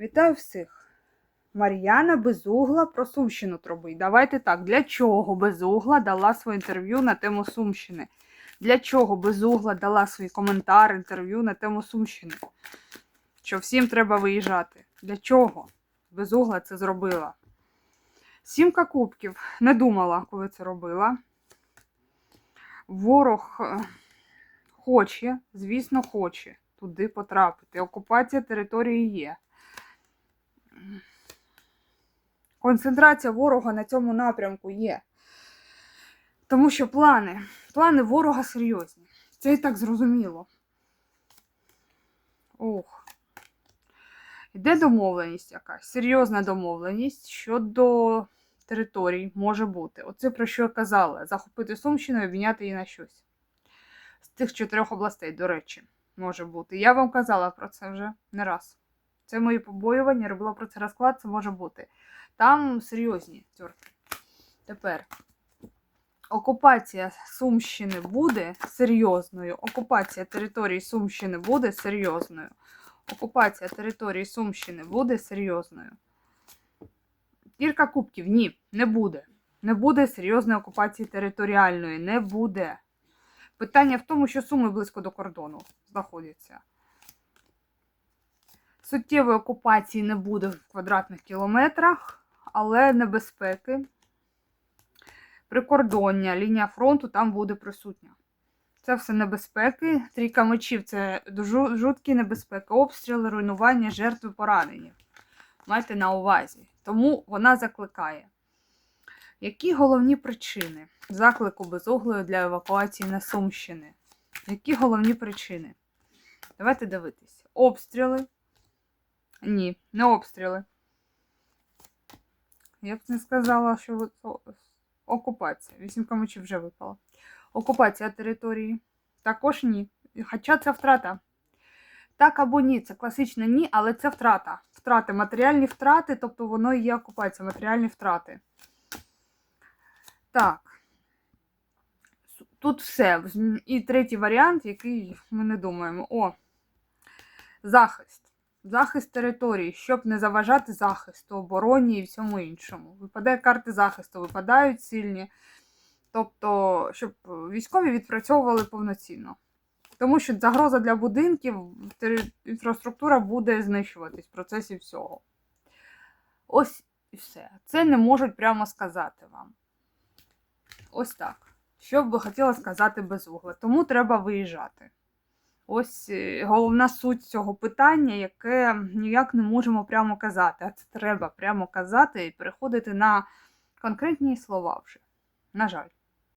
Вітаю всіх! Мар'яна Безугла про Сумщину трубить. Давайте так, для чого Безугла дала своє інтерв'ю на тему Сумщини? Для чого Безугла дала свій коментар, інтерв'ю на тему Сумщини? Що всім треба виїжджати? Для чого? Безугла це зробила. Сімка кубків. Не думала, коли це робила. Ворог е, хоче, звісно, хоче туди потрапити. Окупація території є. Концентрація ворога на цьому напрямку є. Тому що плани, плани ворога серйозні. Це і так зрозуміло. Ох. Йде домовленість якась, серйозна домовленість щодо територій може бути. Оце про що я казала: захопити Сумщину і обміняти її на щось. З тих чотирьох областей, до речі, може бути. Я вам казала про це вже не раз. Це мої побоювання, робила про це розклад, це може бути. Там серйозні тьорки. Тепер окупація Сумщини буде серйозною. Окупація території Сумщини буде серйозною. Окупація території Сумщини буде серйозною. Кілька кубків ні, не буде. Не буде серйозної окупації територіальної. Не буде. Питання в тому, що Суми близько до кордону знаходяться. Суттєвої окупації не буде в квадратних кілометрах, але небезпеки. Прикордоння, лінія фронту там буде присутня. Це все небезпеки. Трійка мечів це жуткі небезпеки, обстріли, руйнування, жертви, поранені. Майте на увазі. Тому вона закликає. Які головні причини заклику безоглою для евакуації на Сумщини? Які головні причини? Давайте дивитись. Обстріли. Ні, не обстріли. Я б не сказала, що окупація. Вісімка мечів вже випала. Окупація території. Також ні. Хоча це втрата. Так або ні, це класично ні, але це втрата. Втрати, матеріальні втрати, тобто воно і є окупація, матеріальні втрати. Так. Тут все. І третій варіант, який ми не думаємо. О, захист. Захист території, щоб не заважати захисту, обороні і всьому іншому. Випадає карти захисту, випадають сильні. Тобто, щоб військові відпрацьовували повноцінно. Тому що загроза для будинків, інфраструктура буде знищуватись в процесі всього. Ось і все. Це не можуть прямо сказати вам. Ось так. Що б би хотіла сказати без угла. Тому треба виїжджати. Ось е, головна суть цього питання, яке ніяк не можемо прямо казати. А це треба прямо казати і переходити на конкретні слова вже. На жаль.